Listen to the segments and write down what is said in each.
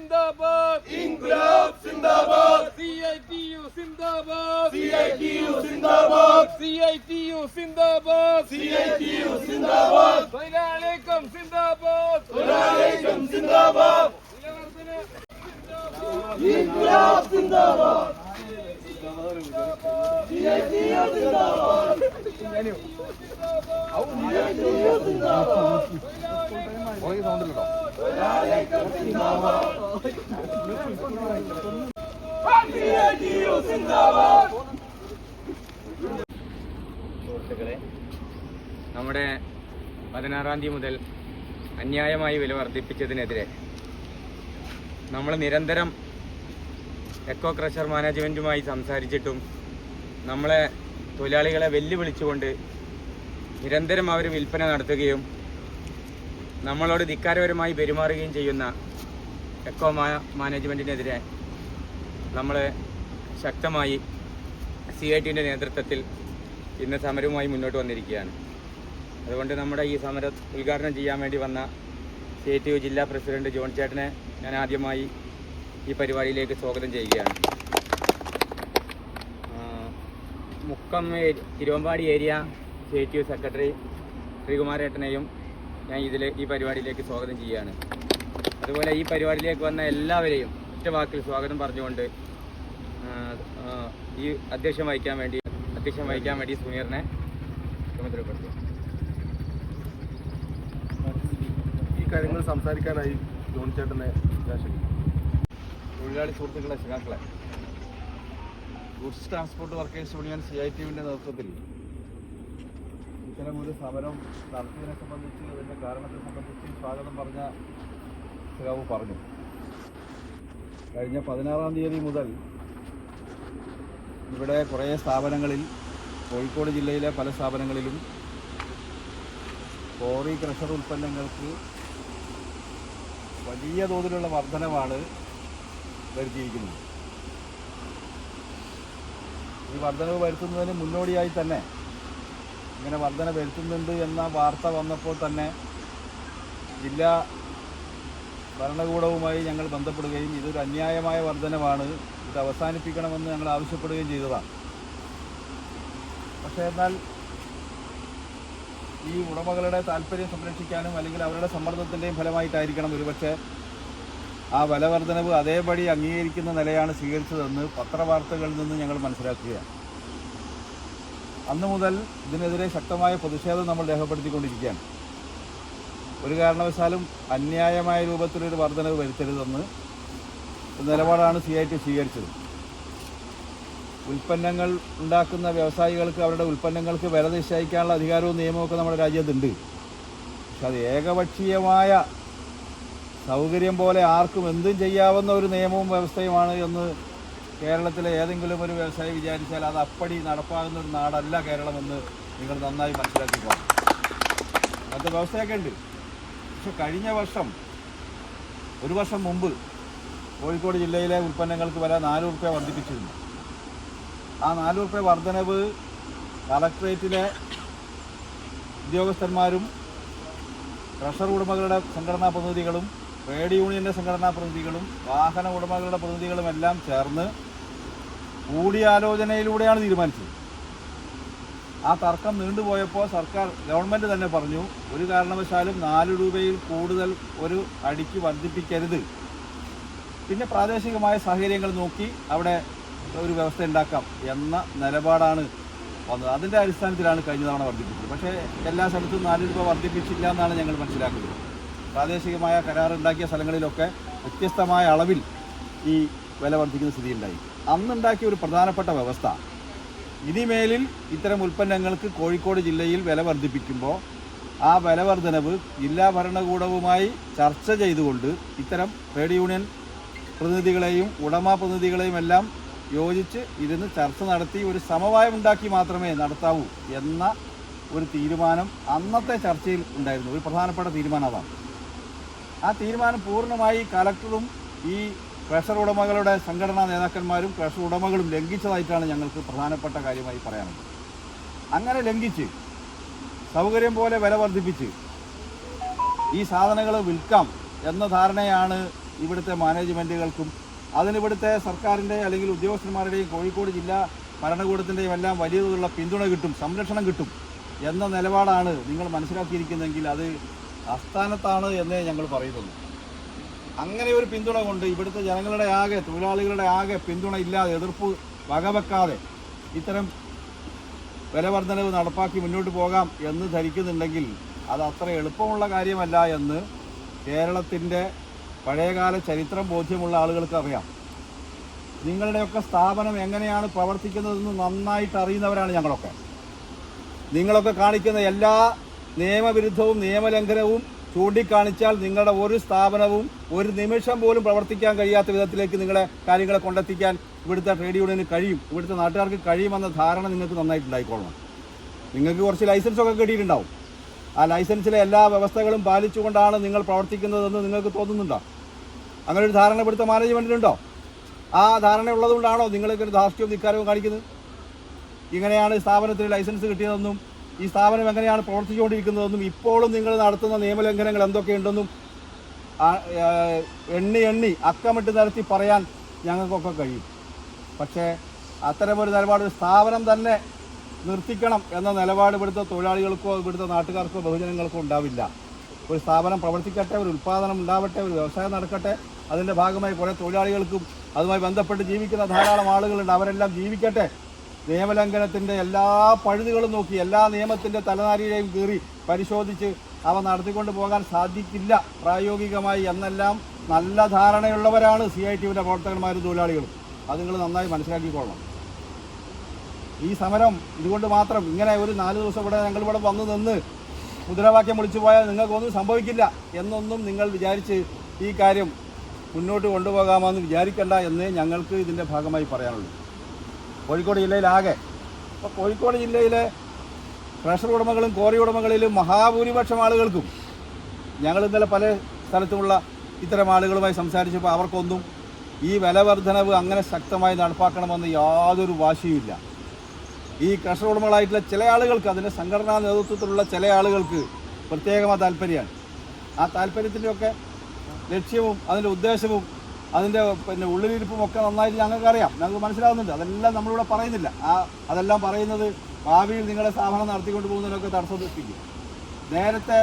സിന്ദാബാദ്. ഇൻക്ലാബ് സിന്ദാബാദ്. C I T U സിന്ദാബാദ്. സി ഐ ടി യു സിന്ദാബാദ്. സി ഐ ടി യു സിന്ദാബാദ്. സി ഐ ടി യു സിന്ദാബാദ്. സിഐടിയു സിന്ദാബാദ്. സിഐടിയു സിന്ദാബാദ് ഇൻക്ലാബ് സിന്ദാബാദ്. സുഹൃത്തുക്കളെ നമ്മുടെ പതിനാറാം തീയതി മുതൽ അന്യായമായി വില വർദ്ധിപ്പിച്ചതിനെതിരെ നമ്മൾ നിരന്തരം എക്കോ ക്രഷർ മാനേജ്മെന്റുമായി സംസാരിച്ചിട്ടും നമ്മളെ തൊഴിലാളികളെ വെല്ലുവിളിച്ചുകൊണ്ട് നിരന്തരം അവർ വിൽപ്പന നടത്തുകയും നമ്മളോട് ധിക്കാരപരമായി പെരുമാറുകയും ചെയ്യുന്ന എക്കോ മാനേജ്മെന്റിനെതിരെ നമ്മൾ ശക്തമായി സി ഐ ടിന്റെ നേതൃത്വത്തിൽ ഇന്ന് സമരവുമായി മുന്നോട്ട് വന്നിരിക്കുകയാണ്. അതുകൊണ്ട് നമ്മുടെ ഈ സമരം ഉദ്ഘാടനം ചെയ്യാൻ വേണ്ടി വന്ന സി ടി യു ജില്ലാ പ്രസിഡന്റ് ജോൺ ചേട്ടനെ ഞാൻ ആദ്യമായി ഈ പരിപാടിയിലേക്ക് സ്വാഗതം ചെയ്യുകയാണ്. Mukkam Thiruvambady area C T U secretary ശ്രീകുമാരേട്ടനെയും ഞാൻ ഇതിൽ ഈ പരിപാടിയിലേക്ക് സ്വാഗതം ചെയ്യുകയാണ്. അതുപോലെ ഈ പരിപാടിയിലേക്ക് വന്ന എല്ലാവരെയും ഒറ്റ വാക്കിൽ സ്വാഗതം പറഞ്ഞുകൊണ്ട് ഈ അധ്യക്ഷം വഹിക്കാൻ വേണ്ടി അധ്യക്ഷം വഹിക്കാൻ വേണ്ടി സുനീറിനെ ചുമതലപ്പെടുത്തി. ഈ കാര്യങ്ങൾ സംസാരിക്കാനായി ജോൺ ചേട്ടനെ ഞാൻ ക്ഷണിക്കുന്നു. തൊഴിലാളി സുഹൃത്തുക്കളെ ശുഭാക്കളെ goods transport workers union C I ടിയുടെ നേതൃത്വത്തിൽ ഇത്തരം ഒരു സമരം നടത്തിയതിനെ സംബന്ധിച്ച് അതിന്റെ കാരണത്തെ സംബന്ധിച്ച് സ്വാഗതം പറഞ്ഞ സഖാവ് പറഞ്ഞു. കഴിഞ്ഞ പതിനാറാം തീയതി മുതൽ ഇവിടെ കുറേ സ്ഥാപനങ്ങളിൽ കോഴിക്കോട് ജില്ലയിലെ പല സ്ഥാപനങ്ങളിലും കോറി ക്രഷർ ഉൽപ്പന്നങ്ങൾക്ക് വലിയ തോതിലുള്ള വർധനമാണ് വരുത്തിയിരിക്കുന്നത് ഈ വർധനവ് വരുത്തുന്നതിന് മുന്നോടിയായി തന്നെ ഇങ്ങനെ വർധന വരുത്തുന്നുണ്ട് എന്ന വാർത്ത വന്നപ്പോൾ തന്നെ ജില്ലാ ഭരണകൂടവുമായി ഞങ്ങൾ ബന്ധപ്പെടുകയും ഇതൊരു അന്യായമായ വർധനമാണ് ഇത് അവസാനിപ്പിക്കണമെന്ന് ഞങ്ങൾ ആവശ്യപ്പെടുകയും ചെയ്തതാണ്. പക്ഷേ എന്നാൽ ഈ ഉടമകളുടെ താല്പര്യം സംരക്ഷിക്കാനും അല്ലെങ്കിൽ അവരുടെ സമ്മർദ്ദത്തിന്റെയും ഫലമായിട്ടായിരിക്കണം ഒരുപക്ഷെ ആ വില വർധനവ് അതേപടി അംഗീകരിക്കുന്ന നിലയാണ് സ്വീകരിച്ചതെന്ന് പത്രവാർത്തകളിൽ നിന്ന് ഞങ്ങൾ മനസ്സിലാക്കുകയാണ്. അന്നു മുതൽ ഇതിനെതിരെ ശക്തമായ പ്രതിഷേധം നമ്മൾ രേഖപ്പെടുത്തിക്കൊണ്ടിരിക്കുകയാണ്. ഒരു കാരണവശാലും അന്യായമായ രൂപത്തിലൊരു വർധനവ് വരുത്തരുതെന്ന് നിലപാടാണ് സി ഐ ടി സ്വീകരിച്ചത്. ഉൽപ്പന്നങ്ങൾ ഉണ്ടാക്കുന്ന വ്യവസായികൾക്ക് അവരുടെ ഉൽപ്പന്നങ്ങൾക്ക് വില നിശ്ചയിക്കാനുള്ള അധികാരവും നിയമമൊക്കെ നമ്മുടെ രാജ്യത്തുണ്ട്. പക്ഷെ അത് ഏകപക്ഷീയമായ സൗകര്യം പോലെ ആർക്കും എന്തും ചെയ്യാവുന്ന ഒരു നിയമവും വ്യവസ്ഥയുമാണ് എന്ന് കേരളത്തിലെ ഏതെങ്കിലും ഒരു വ്യവസായി വിചാരിച്ചാൽ അത് അപ്പടി നടപ്പാകുന്ന ഒരു നാടല്ല കേരളമെന്ന് നിങ്ങൾ നന്നായി മനസ്സിലാക്കിക്കോ. അങ്ങനത്തെ വ്യവസ്ഥയൊക്കെ ഉണ്ട്. പക്ഷെ കഴിഞ്ഞ വർഷം ഒരു വർഷം മുമ്പ് കോഴിക്കോട് ജില്ലയിലെ ഉൽപ്പന്നങ്ങൾക്ക് വരെ നാല് റുപ്യ വർദ്ധിപ്പിച്ചിരുന്നു. ആ നാല് റുപ്യ വർധനവ് കളക്ട്രേറ്റിലെ ഉദ്യോഗസ്ഥന്മാരും ട്രഷർ ഉടമകളുടെ സംഘടനാ പ്രതിനിധികളും ട്രേഡ് യൂണിയന്റെ സംഘടനാ പ്രതിനിധികളും വാഹന ഉടമകളുടെ പ്രതിനിധികളും എല്ലാം ചേർന്ന് കൂടിയാലോചനയിലൂടെയാണ് തീരുമാനിച്ചത്. ആ തർക്കം നീണ്ടുപോയപ്പോൾ സർക്കാർ ഗവൺമെന്റ് തന്നെ പറഞ്ഞു ഒരു കാരണവശാലും നാല് രൂപയിൽ കൂടുതൽ ഒരു അടിക്ക് വർദ്ധിപ്പിക്കരുത്. പിന്നെ പ്രാദേശികമായ സാഹചര്യങ്ങൾ നോക്കി അവിടെ ഒരു വ്യവസ്ഥ ഉണ്ടാക്കാം എന്ന നിലപാടാണ് വന്നത്. അതിന്റെ അടിസ്ഥാനത്തിലാണ് കഴിഞ്ഞ തവണ വർദ്ധിപ്പിച്ചത്. പക്ഷേ എല്ലാ സ്ഥലത്തും നാല് രൂപ വർദ്ധിപ്പിച്ചില്ല എന്നാണ് ഞങ്ങൾ മനസ്സിലാക്കുന്നത്. പ്രാദേശികമായ കരാറുണ്ടാക്കിയ സ്ഥലങ്ങളിലൊക്കെ വ്യത്യസ്തമായ അളവിൽ ഈ വില വർദ്ധിക്കുന്ന സ്ഥിതിയുണ്ടായി. അന്നുണ്ടാക്കിയ ഒരു പ്രധാനപ്പെട്ട വ്യവസ്ഥ ഇനിമേലിൽ ഇത്തരം ഉൽപ്പന്നങ്ങൾക്ക് കോഴിക്കോട് ജില്ലയിൽ വില വർദ്ധിപ്പിക്കുമ്പോൾ ആ വില വർധനവ് ജില്ലാ ഭരണകൂടവുമായി ചർച്ച ചെയ്തുകൊണ്ട് ഇത്തരം ട്രേഡ് യൂണിയൻ പ്രതിനിധികളെയും ഉടമ പ്രതിനിധികളെയും എല്ലാം യോജിച്ച് ഇരുന്ന് ചർച്ച നടത്തി ഒരു സമവായം ഉണ്ടാക്കി മാത്രമേ നടത്താവൂ എന്ന ഒരു തീരുമാനം അന്നത്തെ ചർച്ചയിൽ ഉണ്ടായിരുന്നു. ഒരു പ്രധാനപ്പെട്ട തീരുമാനം അതാണ്. ആ തീരുമാനം പൂർണമായി കലക്ടറും ഈ ക്രഷർ ഉടമകളുടെ സംഘടനാ നേതാക്കന്മാരും ക്രഷർ ഉടമകളും ലംഘിച്ചതായിട്ടാണ് ഞങ്ങൾക്ക് പ്രധാനപ്പെട്ട കാര്യമായി പറയാനുള്ളത്. അങ്ങനെ ലംഘിച്ച് സൗകര്യം പോലെ വില വർദ്ധിപ്പിച്ച് ഈ സാധനങ്ങൾ വിൽക്കാം എന്ന ധാരണയാണ് ഇവിടുത്തെ മാനേജ്മെന്റുകൾക്കും അതിനിവിടുത്തെ സർക്കാരിന്റെ അല്ലെങ്കിൽ ഉദ്യോഗസ്ഥന്മാരുടെയും കോഴിക്കോട് ജില്ലാ ഭരണകൂടത്തിന്റെയും എല്ലാം വലിയ തോതിലുള്ള പിന്തുണ കിട്ടും സംരക്ഷണം കിട്ടും എന്ന നിലപാടാണ് നിങ്ങൾ മനസ്സിലാക്കിയിരിക്കുന്നതെങ്കിൽ അത് അസ്ഥാനത്താണ് എന്നേ ഞങ്ങൾ പറയുന്നുള്ളൂ. അങ്ങനെ ഒരു പിന്തുണ കൊണ്ട് ഇവിടുത്തെ ജനങ്ങളുടെ ആകെ തൊഴിലാളികളുടെ ആകെ പിന്തുണ ഇല്ലാതെ എതിർപ്പ് വകവെക്കാതെ ഇത്തരം വിലവർദ്ധനവ് നടപ്പാക്കി മുന്നോട്ട് പോകാം എന്ന് ധരിക്കുന്നുണ്ടെങ്കിൽ അത് അത്ര എളുപ്പമുള്ള കാര്യമല്ല എന്ന് കേരളത്തിന്റെ പഴയകാല ചരിത്രം ബോധ്യമുള്ള ആളുകൾക്ക് അറിയാം. നിങ്ങളുടെയൊക്കെ സ്ഥാപനം എങ്ങനെയാണ് പ്രവർത്തിക്കുന്നതെന്ന് നന്നായിട്ട് അറിയുന്നവരാണ് ഞങ്ങളൊക്കെ. നിങ്ങളൊക്കെ കാണിക്കുന്ന എല്ലാ നിയമവിരുദ്ധവും നിയമലംഘനവും ചൂണ്ടിക്കാണിച്ചാൽ നിങ്ങളുടെ ഒരു സ്ഥാപനവും ഒരു നിമിഷം പോലും പ്രവർത്തിക്കാൻ കഴിയാത്ത വിധത്തിലേക്ക് നിങ്ങളെ കാര്യങ്ങളെ കൊണ്ടെത്തിക്കാൻ ഇവിടുത്തെ ട്രേഡ് യൂണിയന് കഴിയും. ഇവിടുത്തെ നാട്ടുകാർക്ക് കഴിയുമെന്ന ധാരണ നിങ്ങൾക്ക് നന്നായിട്ടുണ്ടായിക്കൊള്ളണം നിങ്ങൾക്ക് കുറച്ച് ലൈസൻസൊക്കെ കിട്ടിയിട്ടുണ്ടാവും. ആ ലൈസൻസിലെ എല്ലാ വ്യവസ്ഥകളും പാലിച്ചുകൊണ്ടാണ് നിങ്ങൾ പ്രവർത്തിക്കുന്നതെന്ന് നിങ്ങൾക്ക് തോന്നുന്നുണ്ടോ? അങ്ങനെ ഒരു ധാരണ ഇവിടുത്തെ മാനേജ്മെന്റിനുണ്ടോ ആ ധാരണ ഉള്ളതുകൊണ്ടാണോ നിങ്ങൾക്ക് ഒരു ധാർഷ്ട്യവും ധിക്കാരവും കാണിക്കുന്നത്? ഇങ്ങനെയാണ് സ്ഥാപനത്തിന് ലൈസൻസ് കിട്ടിയതെന്നും ഈ സ്ഥാപനം എങ്ങനെയാണ് പ്രവർത്തിച്ചുകൊണ്ടിരിക്കുന്നതെന്നും ഇപ്പോഴും നിങ്ങൾ നടത്തുന്ന നിയമലംഘനങ്ങൾ എന്തൊക്കെയുണ്ടെന്നും എണ്ണി എണ്ണി അക്കമിട്ട് നിരത്തി പറയാൻ ഞങ്ങൾക്കൊക്കെ കഴിയും. പക്ഷേ അത്തരമൊരു നിലപാട് സ്ഥാപനം തന്നെ നിർത്തിക്കണം എന്ന നിലപാട് ഇവിടുത്തെ തൊഴിലാളികൾക്കോ ഇവിടുത്തെ നാട്ടുകാർക്കോ ബഹുജനങ്ങൾക്കോ ഉണ്ടാവില്ല. ഒരു സ്ഥാപനം പ്രവർത്തിക്കട്ടെ ഒരു ഉൽപ്പാദനം ഉണ്ടാവട്ടെ ഒരു വ്യവസായം നടക്കട്ടെ അതിന്റെ ഭാഗമായി കുറേ തൊഴിലാളികൾക്കും അതുമായി ബന്ധപ്പെട്ട് ജീവിക്കുന്ന ധാരാളം ആളുകളുണ്ട്. അവരെല്ലാം ജീവിക്കട്ടെ നിയമലംഘനത്തിന്റെ എല്ലാ പഴുതുകളും നോക്കി എല്ലാ നിയമത്തിന്റെ തലനാരിയെയും കീറി പരിശോധിച്ച് അവ നടത്തിക്കൊണ്ട് പോകാൻ സാധിക്കില്ല പ്രായോഗികമായി എന്നെല്ലാം നല്ല ധാരണയുള്ളവരാണ് സി ഐ ടിയുടെ പ്രവർത്തകന്മാരും തൊഴിലാളികളും. അത് നിങ്ങൾ നന്നായി മനസ്സിലാക്കിക്കൊള്ളണം ഈ സമരം ഇതുകൊണ്ട് മാത്രം ഇങ്ങനെ ഒരു നാല് ദിവസം ഇവിടെ ഞങ്ങൾ ഇവിടെ വന്നു നിന്ന് മുദ്രാവാക്യം വിളിച്ചു പോയാൽ നിങ്ങൾക്കൊന്നും സംഭവിക്കില്ല എന്നൊന്നും നിങ്ങൾ വിചാരിച്ച് ഈ കാര്യം മുന്നോട്ട് കൊണ്ടുപോകാമെന്ന് വിചാരിക്കണ്ട എന്നേ ഞങ്ങൾക്ക് ഇതിന്റെ ഭാഗമായി പറയാനുള്ളൂ. കോഴിക്കോട് ജില്ലയിലാകെ. അപ്പോൾ കോഴിക്കോട് ജില്ലയിലെ ട്രഷർ ഉടമകളും കോറി ഉടമകളിലും മഹാഭൂരിപക്ഷം ആളുകൾക്കും ഞങ്ങൾ ഇന്നലെ പല സ്ഥലത്തുമുള്ള ഇത്തരം ആളുകളുമായി സംസാരിച്ചപ്പോൾ അവർക്കൊന്നും ഈ വില വർധനവ് അങ്ങനെ ശക്തമായി നടപ്പാക്കണമെന്ന് യാതൊരു വാശിയുമില്ല ഈ കർഷക ഉടമകളായിട്ടുള്ള ചില ആളുകൾക്ക് അതിന്റെ സംഘടനാ നേതൃത്വത്തിലുള്ള ചില ആളുകൾക്ക് പ്രത്യേകമായ താല്പര്യമാണ്. ആ താല്പര്യത്തിന്റെയൊക്കെ ലക്ഷ്യവും അതിന്റെ ഉദ്ദേശവും അതിന്റെ പിന്നെ ഉള്ളിലിരിപ്പും ഒക്കെ നന്നായിട്ട് ഞങ്ങൾക്കറിയാം. ഞങ്ങൾക്ക് മനസ്സിലാവുന്നുണ്ട്. അതെല്ലാം നമ്മളിവിടെ പറയുന്നില്ല. ആ അതെല്ലാം പറയുന്നത് ഭാവിയിൽ നിങ്ങളെ സ്ഥാപനം നടത്തിക്കൊണ്ട് പോകുന്നതിനൊക്കെ തടസ്സം സൃഷ്ടിക്കും നേരത്തെ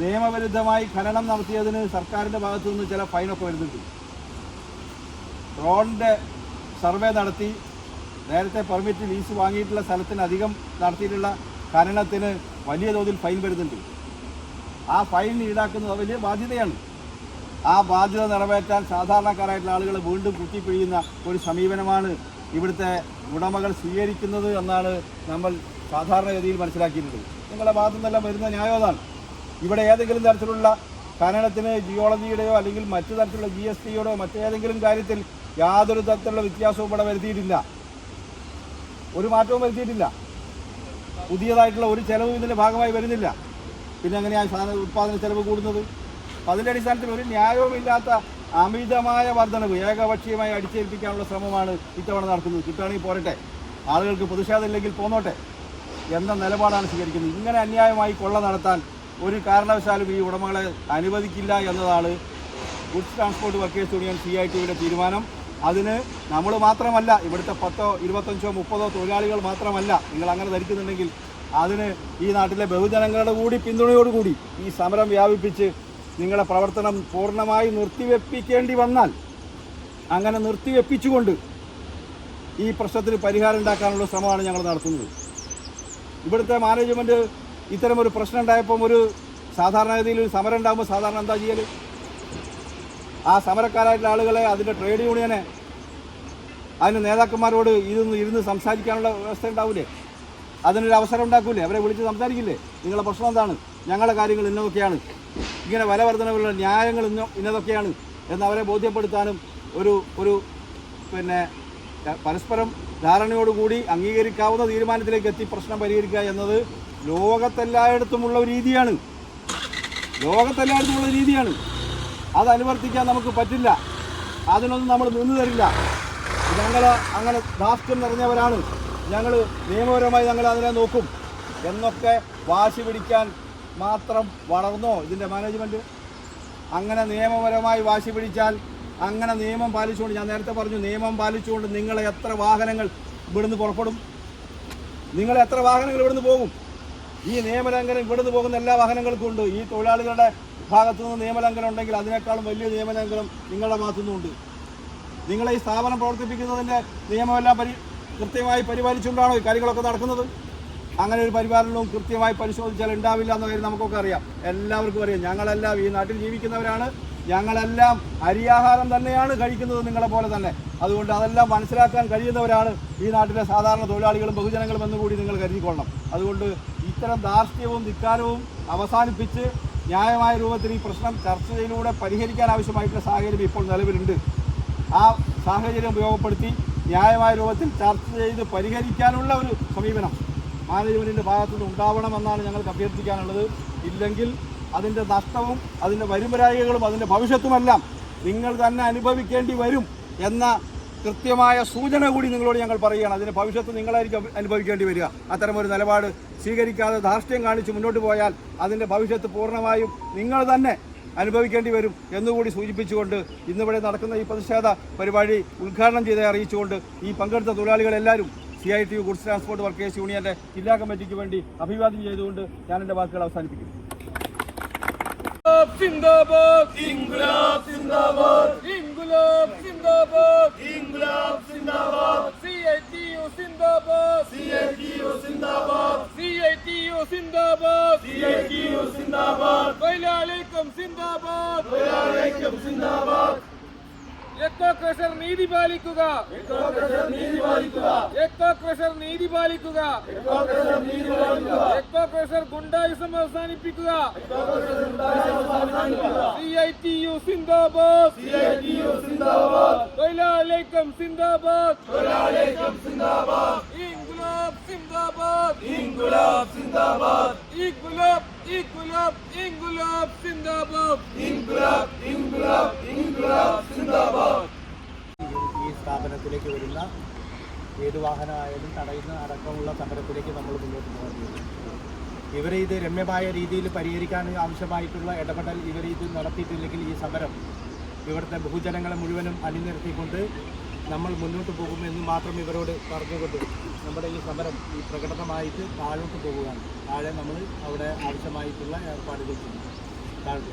നിയമവിരുദ്ധമായി ഖനനം നടത്തിയതിന് സർക്കാരിന്റെ ഭാഗത്തു നിന്ന് ചില ഫൈനൊക്കെ വരുന്നുണ്ട്. റോഡിന്റെ സർവേ നടത്തി നേരത്തെ പെർമിറ്റ് ലീസ് വാങ്ങിയിട്ടുള്ള സ്ഥലത്തിന് അധികം നടത്തിയിട്ടുള്ള ഖനനത്തിന് വലിയ തോതിൽ ഫൈൻ വരുന്നുണ്ട്. ആ ഫൈൻ ഈടാക്കുന്നത് വലിയ ബാധ്യതയാണ്. ആ ബാധ്യത നിറവേറ്റാൻ സാധാരണക്കാരായിട്ടുള്ള ആളുകളെ വീണ്ടും കുത്തിപ്പിഴിയുന്ന ഒരു സമീപനമാണ് ഇവിടുത്തെ ഉടമകൾ സ്വീകരിക്കുന്നത് എന്നാണ് നമ്മൾ സാധാരണഗതിയിൽ മനസ്സിലാക്കിയിട്ടുള്ളത് നിങ്ങളുടെ ഭാഗത്തു നിന്നെല്ലാം വരുന്ന ന്യായോതാണ് ഇവിടെ ഏതെങ്കിലും തരത്തിലുള്ള ഖനനത്തിന് ജിയോളജിയുടെയോ അല്ലെങ്കിൽ മറ്റു തരത്തിലുള്ള ജി എസ് ടിയുടെയോ മറ്റേതെങ്കിലും കാര്യത്തിൽ യാതൊരു തരത്തിലുള്ള വ്യത്യാസവും ഇവിടെ വരുത്തിയിട്ടില്ല. ഒരു മാറ്റവും വരുത്തിയിട്ടില്ല. പുതിയതായിട്ടുള്ള ഒരു ചെലവും ഇതിന്റെ ഭാഗമായി വരുന്നില്ല. പിന്നെ എങ്ങനെയാണ് സാധന ഉത്പാദന ചെലവ് കൂടുന്നത്? അതിന്റെ അടിസ്ഥാനത്തിൽ ഒരു ന്യായവുമില്ലാത്ത അമിതമായ വർധനവ് ഏകപക്ഷീയമായി അടിച്ചേൽപ്പിക്കാനുള്ള ശ്രമമാണ് ഇത്തവണ നടക്കുന്നത്. കിട്ടുകയാണെങ്കിൽ പോരട്ടെ. ആളുകൾക്ക് പ്രതിഷേധമില്ലെങ്കിൽ പോന്നോട്ടെ. എന്ന നിലപാടാണ് സ്വീകരിക്കുന്നത്. ഇങ്ങനെ അന്യായമായി കൊള്ള നടത്താൻ ഒരു കാരണവശാലും ഈ ഉടമകളെ അനുവദിക്കില്ല എന്നതാണ് goods transport workers union C I ടിയുടെ തീരുമാനം. അതിന് നമ്മൾ മാത്രമല്ല ഇവിടുത്തെ പത്തോ ഇരുപത്തഞ്ചോ മുപ്പതോ തൊഴിലാളികൾ മാത്രമല്ല നിങ്ങൾ അങ്ങനെ ധരിക്കുന്നുണ്ടെങ്കിൽ അതിന് ഈ നാട്ടിലെ ബഹുജനങ്ങളുടെ കൂടി പിന്തുണയോടുകൂടി ഈ സമരം വ്യാപിപ്പിച്ച് നിങ്ങളുടെ പ്രവർത്തനം പൂർണമായി നിർത്തിവെപ്പിക്കേണ്ടി വന്നാൽ അങ്ങനെ നിർത്തിവെപ്പിച്ചുകൊണ്ട് ഈ പ്രശ്നത്തിന് പരിഹാരം ഉണ്ടാക്കാനുള്ള ശ്രമമാണ് ഞങ്ങൾ നടത്തുന്നത്. ഇവിടുത്തെ മാനേജ്മെന്റ് ഇത്തരം ഒരു പ്രശ്നം ഉണ്ടായപ്പം ഒരു സാധാരണഗതിയിൽ ഒരു സമരം ഉണ്ടാകുമ്പോൾ സാധാരണ എന്താ ചെയ്യൽ? ആ സമരക്കാരായിട്ടുള്ള ആളുകളെ അതിന്റെ ട്രേഡ് യൂണിയനെ അതിന്റെ നേതാക്കന്മാരോട് ഇരുന്ന് ഇരുന്ന് സംസാരിക്കാനുള്ള വ്യവസ്ഥ ഉണ്ടാവില്ലേ? അതിനൊരു അവസരം ഉണ്ടാക്കൂലേ അവരെ വിളിച്ച് സംസാരിക്കില്ലേ? നിങ്ങളുടെ പ്രശ്നം എന്താണ്? ഞങ്ങളുടെ കാര്യങ്ങൾ ഇന്നതൊക്കെയാണ്. ഇങ്ങനെ വില ന്യായങ്ങൾ ഇന്ന ഇന്നതൊക്കെയാണ് എന്ന് അവരെ ബോധ്യപ്പെടുത്താനും ഒരു ഒരു പിന്നെ പരസ്പരം ധാരണയോടുകൂടി അംഗീകരിക്കാവുന്ന തീരുമാനത്തിലേക്ക് എത്തി പ്രശ്നം പരിഹരിക്കുക എന്നത് ലോകത്തെല്ലായിടത്തുമുള്ള ഒരു രീതിയാണ്. ലോകത്തെല്ലായിടത്തുമുള്ള രീതിയാണ്. അത് അനുവർത്തിക്കാൻ നമുക്ക് പറ്റില്ല. അതിനൊന്നും നമ്മൾ നിന്നു തരില്ല. ഞങ്ങൾ അങ്ങനെ ധാർഷ്ട്യം നിറഞ്ഞവരാണ്. ഞങ്ങൾ നിയമപരമായി ഞങ്ങൾ അതിനെ നോക്കും. എന്നൊക്കെ വാശി പിടിക്കാൻ മാത്രം വളർന്നോ ഇതിന്റെ മാനേജ്മെന്റ് അങ്ങനെ നിയമപരമായി വാശി പിടിച്ചാൽ അങ്ങനെ നിയമം പാലിച്ചുകൊണ്ട് ഞാൻ നേരത്തെ പറഞ്ഞു നിയമം പാലിച്ചുകൊണ്ട് നിങ്ങളെ എത്ര വാഹനങ്ങൾ ഇവിടുന്ന് പുറപ്പെടും? നിങ്ങൾ എത്ര വാഹനങ്ങൾ ഇവിടുന്ന് പോകും? ഈ നിയമലംഘനം ഇവിടുന്ന് പോകുന്ന എല്ലാ വാഹനങ്ങൾക്കും ഉണ്ട്. ഈ തൊഴിലാളികളുടെ ഭാഗത്തു നിന്ന് നിയമലംഘനം ഉണ്ടെങ്കിൽ അതിനേക്കാളും വലിയ നിയമലംഘനം നിങ്ങളുടെ ഭാഗത്തുനിന്നുണ്ട് നിങ്ങളെ ഈ സ്ഥാപനം പ്രവർത്തിപ്പിക്കുന്നതിന്റെ നിയമമെല്ലാം പരി കൃത്യമായി പരിപാലിച്ചുകൊണ്ടാണോ ഈ കാര്യങ്ങളൊക്കെ നടക്കുന്നത്? അങ്ങനെ ഒരു പരിപാലനവും കൃത്യമായി പരിശോധിച്ചാൽ ഉണ്ടാവില്ല എന്ന കാര്യം നമുക്കൊക്കെ അറിയാം. എല്ലാവർക്കും അറിയാം. ഞങ്ങളെല്ലാം ഈ നാട്ടിൽ ജീവിക്കുന്നവരാണ്. ഞങ്ങളെല്ലാം അരിയാഹാരം തന്നെയാണ് കഴിക്കുന്നത് നിങ്ങളെ പോലെ തന്നെ. അതുകൊണ്ട് അതെല്ലാം മനസ്സിലാക്കാൻ കഴിയുന്നവരാണ് ഈ നാട്ടിലെ സാധാരണ തൊഴിലാളികളും ബഹുജനങ്ങളും എന്നുകൂടി നിങ്ങൾ കരുതിക്കൊള്ളണം. അതുകൊണ്ട് ഇത്തരം ദാർഷ്ട്യവും ധിക്കാരവും അവസാനിപ്പിച്ച് ന്യായമായ രൂപത്തിൽ ഈ പ്രശ്നം ചർച്ചയിലൂടെ പരിഹരിക്കാൻ ആവശ്യമായിട്ടുള്ള സാഹചര്യം ഇപ്പോൾ നിലവിലുണ്ട്. ആ സാഹചര്യം ഉപയോഗപ്പെടുത്തി ന്യായമായ രൂപത്തിൽ ചർച്ച ചെയ്ത് പരിഹരിക്കാനുള്ള ഒരു സമീപനം മാനേജ്മെന്റിന്റെ ഭാഗത്തുനിന്ന് ഉണ്ടാവണമെന്നാണ് ഞങ്ങൾക്ക് അഭ്യർത്ഥിക്കാനുള്ളത്. ഇല്ലെങ്കിൽ അതിന്റെ നഷ്ടവും അതിന്റെ വരുമരായികളും അതിന്റെ ഭവിഷ്യത്തുമെല്ലാം നിങ്ങൾ തന്നെ അനുഭവിക്കേണ്ടി വരും എന്ന കൃത്യമായ സൂചന കൂടി നിങ്ങളോട് ഞങ്ങൾ പറയുകയാണ്. അതിന്റെ ഭവിഷ്യത്ത് നിങ്ങളായിരിക്കും അനുഭവിക്കേണ്ടി വരിക. അത്തരമൊരു നിലപാട് സ്വീകരിക്കാതെ ധാർഷ്ട്യം കാണിച്ച് മുന്നോട്ട് പോയാൽ അതിന്റെ ഭവിഷ്യത്ത് പൂർണമായും നിങ്ങൾ തന്നെ അനുഭവിക്കേണ്ടി വരും എന്നുകൂടി സൂചിപ്പിച്ചുകൊണ്ട് ഇന്നിവിടെ നടക്കുന്ന ഈ പ്രതിഷേധ പരിപാടി ഉദ്ഘാടനം ചെയ്ത് അറിയിച്ചുകൊണ്ട് ഈ പങ്കെടുത്ത തൊഴിലാളികളെല്ലാവരും C I T goods transport workers യൂണിയന്റെ ജില്ലാ കമ്മിറ്റിക്ക് വേണ്ടി അഭിവാദ്യം ചെയ്തുകൊണ്ട് ഞാൻ എന്റെ വാക്കുകൾ അവസാനിപ്പിക്കുന്നു. സിന്ദാബാദ് സിന്ദാബാദ്. എക്കോ ക്രഷർ നീതി പാലിക്കുക. എക്കോകൃഷർ നീതി പാലിക്കുക. എക്കോ ക്രഷർ നീതി പാലിക്കുക. എക്കോകൃഷർ നീതി പാലിക്കുക. എക്കോ ക്രഷർ ഗുണ്ടായുസം അവസാനിപ്പിക്കുക. സി ഐ ടി യു സിന്ദാബാദ്. സിഐടിയു സിന്ദാബാദ്. തൊഴിലാളിക്കും സിന്ദാബാദ്. തൊഴിലാളിക്കും സിന്ദാബാദ്. ഇൻകുലാബ് സിന്ദാബാദ്. ഇൻകുലാബ് സിന്ദാബാദ്. ഇൻകുലാബ് ഇൻകുലാബ് ഇൻകുലാബ് സിന്ദാബാദ്. ഇൻകുലാബ് ഇൻകുലാബ് സിന്ദാബാദ് ഈ സ്ഥാപനത്തിലേക്ക് വരുന്ന ഏത് വാഹനമായാലും തടയുന്ന അടക്കമുള്ള സമരത്തിലേക്ക് നമ്മൾ മുന്നോട്ട് പോകുന്നത് ഇവരെ ഇത് രമ്യമായ രീതിയിൽ പരിഹരിക്കാൻ ആവശ്യമായിട്ടുള്ള ഇടപെടൽ ഇവർ ഇത് നടത്തിയിട്ടില്ലെങ്കിൽ ഈ സമരം ഇവിടുത്തെ ബഹുജനങ്ങളെ മുഴുവനും അണിനിരത്തിക്കൊണ്ട് നമ്മൾ മുന്നോട്ട് പോകുമെന്ന് മാത്രം ഇവരോട് പറഞ്ഞുകൊണ്ട് നമ്മുടെ ഈ സമരം ഈ പ്രകടനമായിട്ട് താഴോട്ട് പോകുകയാണ്. താഴെ നമ്മൾ അവിടെ ആവശ്യമായിട്ടുള്ള ഏർപ്പാടുകൾ ചെയ്യും. താഴോട്ട്.